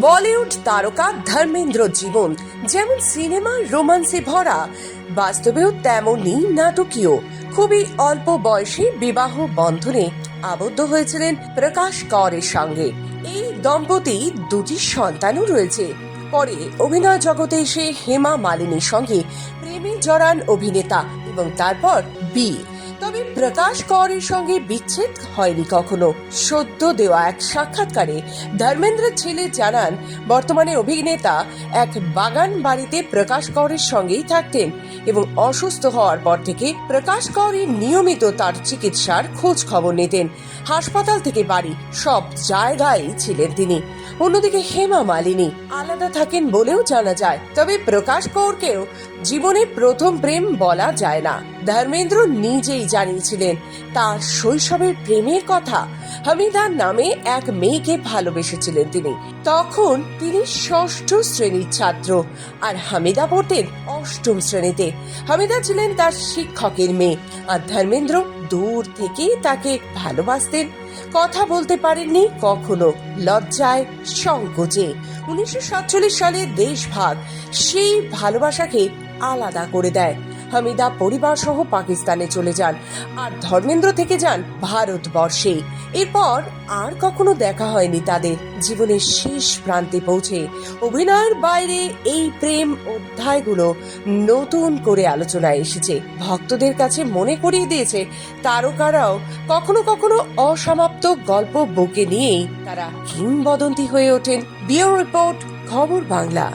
বলিউড তারকা ধর্মেন্দ্র জীবন, যেমন সিনেমা রোমান্সে ভরা, বাস্তবেও তেমনই নাটকীয়। খুবই অল্প বয়সে বিবাহ বন্ধনে আবদ্ধ হয়েছিলেন প্রকাশ করের সঙ্গে। এই দম্পতি দুটি সন্তানও রয়েছে। পরে অভিনয় জগতে এসে হেমা মালিনীর সঙ্গে প্রেমে জড়ান অভিনেতা এবং তারপর বিয়ে প্রকাশ করের সঙ্গে বিচ্ছেদ হয়নি কখনো। সদ্য দেওয়া এক সাক্ষাৎকারে ধর্মেন্দ্রের ছেলে জানান, বর্তমানে অভিনেতা এক বাগান বাড়িতে প্রকাশ করের সঙ্গেই থাকতেন এবং অসুস্থ হওয়ার পর থেকে প্রকাশ করের নিয়মিত তার চিকিৎসার খোঁজ খবর নিতেন। হাসপাতাল থেকে বাড়ি সব জায়গায় ছিলেন তিনি। অন্যদিকে হেমা মালিনী আলাদা থাকেন বলেও জানা যায়, তবে প্রকাশ কৌরকেও জীবনে প্রথম প্রেম বলা যায় না। ধর্মেন্দ্র নিজেই জানিয়েছিলেন, তার শৈশবের প্রেমের কথা। হামিদার নামে এক মেয়েকে ভালোবেসেছিলেন তিনি। তখন তিনি ষষ্ঠ শ্রেণির ছাত্র আর হামিদা পড়তেন অষ্টম শ্রেণীতে। হামিদা ছিলেন তার শিক্ষকের মেয়ে আর ধর্মেন্দ্র দূর থেকেই তাকে ভালোবাসতেন। কথা বলতে পারেননি কখনো লজ্জায় সংকোচে। উনিশশো সাতচল্লিশ সালে দেশভাগ সেই ভালোবাসাকে আলাদা করে দেয়। হামিদা পরিবার সহ পাকিস্তানে চলে যান। আর ধর্মেন্দ্র থেকে যান ভারতবর্ষে। এরপর আর কখনো দেখা হয়নি তাদের। জীবনের শেষ প্রান্তে পৌঁছে অভিনয়ের বাইরে এই প্রেম অধ্যায়গুলো নতুন করে আলোচনায় এসেছে। ভক্তদের কাছে মনে করিয়ে দিয়েছে তারকারাও কখনো কখনো অসমাপ্ত গল্প বুকে নিয়েই তারা কিংবদন্তি হয়ে ওঠেন। বিও রিপোর্ট, খবর বাংলা।